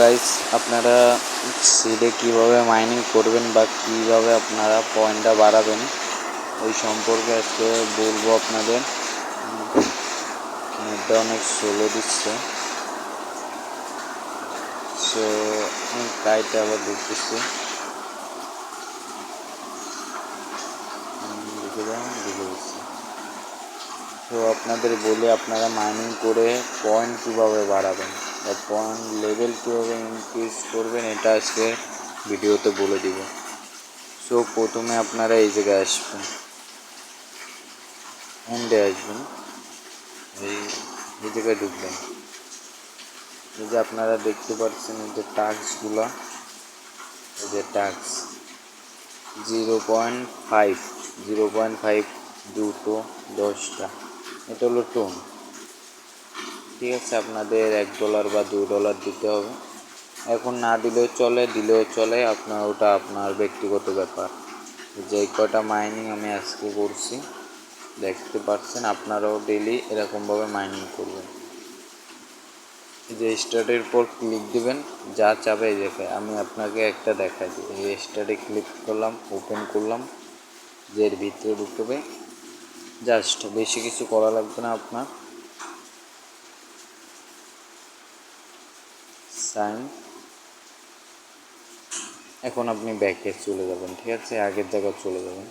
Guys আপনারা সিডে কীভাবে mining করবেন বা কীভাবে আপনারা পয়েন্টটা বাড়াবেন, ওই সম্পর্কে আজকে বলব আপনাদের। নেটটা অনেক স্লো দিচ্ছে। সো কাইটে আবার যাও ঢুকে দিচ্ছি। তো আপনাদের বলি আপনারা মাইনিং করে পয়েন্ট কীভাবে বাড়াবেন। বা লেভেল কীভাবে ইনক্রিজ করবেন, এটা আজকে ভিডিওতে বলে দিব। সো প্রথমে আপনারা এই জায়গায় আসবেন। এন্ডে আসবেন। এই এই জায়গায় ঢুকবেন। এই যে আপনারা দেখতে পাচ্ছেন এই যে টাস্কগুলো এই যে task zero point five zero point five দুটো দশটা। এটা হলো টোন ঠিক আছে, আপনাদের এক ডলার বা দু ডলার দিতে হবে। এখন না দিলেও চলে দিলেও চলে, আপনার ওটা আপনার ব্যক্তিগত ব্যাপার। যে কটা মাইনিং আমি আজকে করছি, দেখতে পাচ্ছেন, আপনারাও ডেলি এরকমভাবে মাইনিং করবেন। যে স্টার্টের পর ক্লিক দিবেন, যা চাবে এই দেখে, আমি আপনাকে একটা দেখাই দিই। এই স্টার্টে ক্লিক করলাম ওপেন করলাম, যে এর ভিতরে ঢুকবে। জাস্ট বেশি কিছু করা লাগবে না আপনার। সাইন এখন আপনি ব্যাকে চলে যাবেন, ঠিক আছে? আগের জায়গায় চলে যাবেন।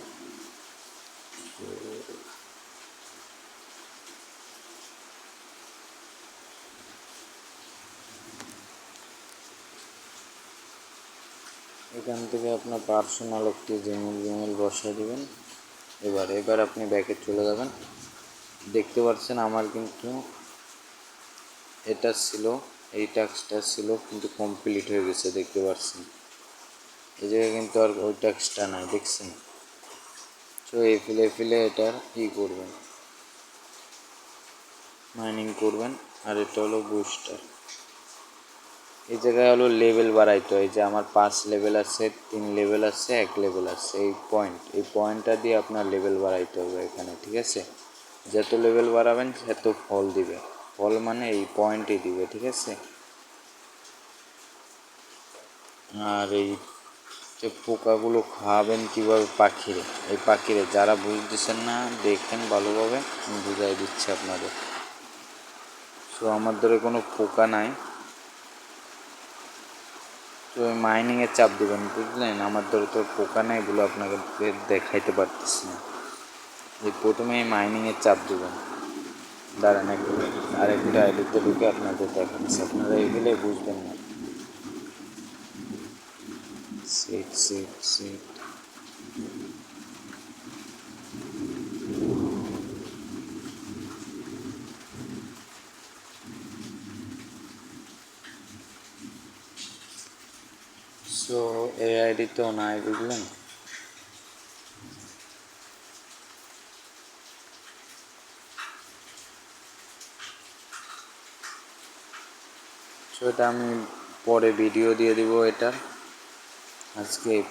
এখান থেকে আপনার পার্সোনাল একটি জিমেল জিমেল বসাই দেবেন। এবার এবার আপনি ব্যাকে চলে যাবেন। দেখতে পাচ্ছেন আমার কিন্তু এটা ছিল এই টাস্কটা ছিল কিন্তু কমপ্লিট হয়ে গেছে, দেখতে পাচ্ছেন এই জায়গায় কিন্তু আর ওই টাস্কটা নাই, দেখছেন? তো এই ফিলে ফিলে এটার ই করবেন। মাইনিং করবেন, আর এটা হলো বুস্টার এই জায়গায় হলো লেভেল বাড়াইতে হয় যে আমার পাঁচ লেভেল আছে, তিন লেভেল আছে, এক লেভেল আছে, এই পয়েন্ট এই পয়েন্টটা দিয়ে আপনার লেভেল বাড়াইতে হবে এখানে, ঠিক আছে? যত লেভেল বাড়াবেন, তত ফল দিবে। ফল মানে এই পয়েন্টই দিবে, ঠিক আছে? আর এই যে পোকাগুলো খাওয়াবেন কীভাবে পাখিরে, এই পাখিরে যারা বুঝতেছেন না, দেখেন ভালোভাবে বুঝাই দিচ্ছি আপনাদের। তো আমার ধরে কোনো পোকা নাই। তো মাইনিংয়ে চাপ দেবেন, বুঝলেন? আমার ধরে তো পোকা নাই বলে আপনাকে দেখাইতে পারতেছি না। প্রথমে এই মাইনিংয়ে চাপ দেবেন। দাঁড়ান একটু আরেকটা আইডিতে ঢুকে আপনাদের দেখাচ্ছি আপনারা এগুলোই বুঝবেন না সেট সেট সেট সো এই আইডিতেও নাই বুঝলেন সো এটা আমি পরে ভিডিও দিয়ে দিব এটা। আজকে এই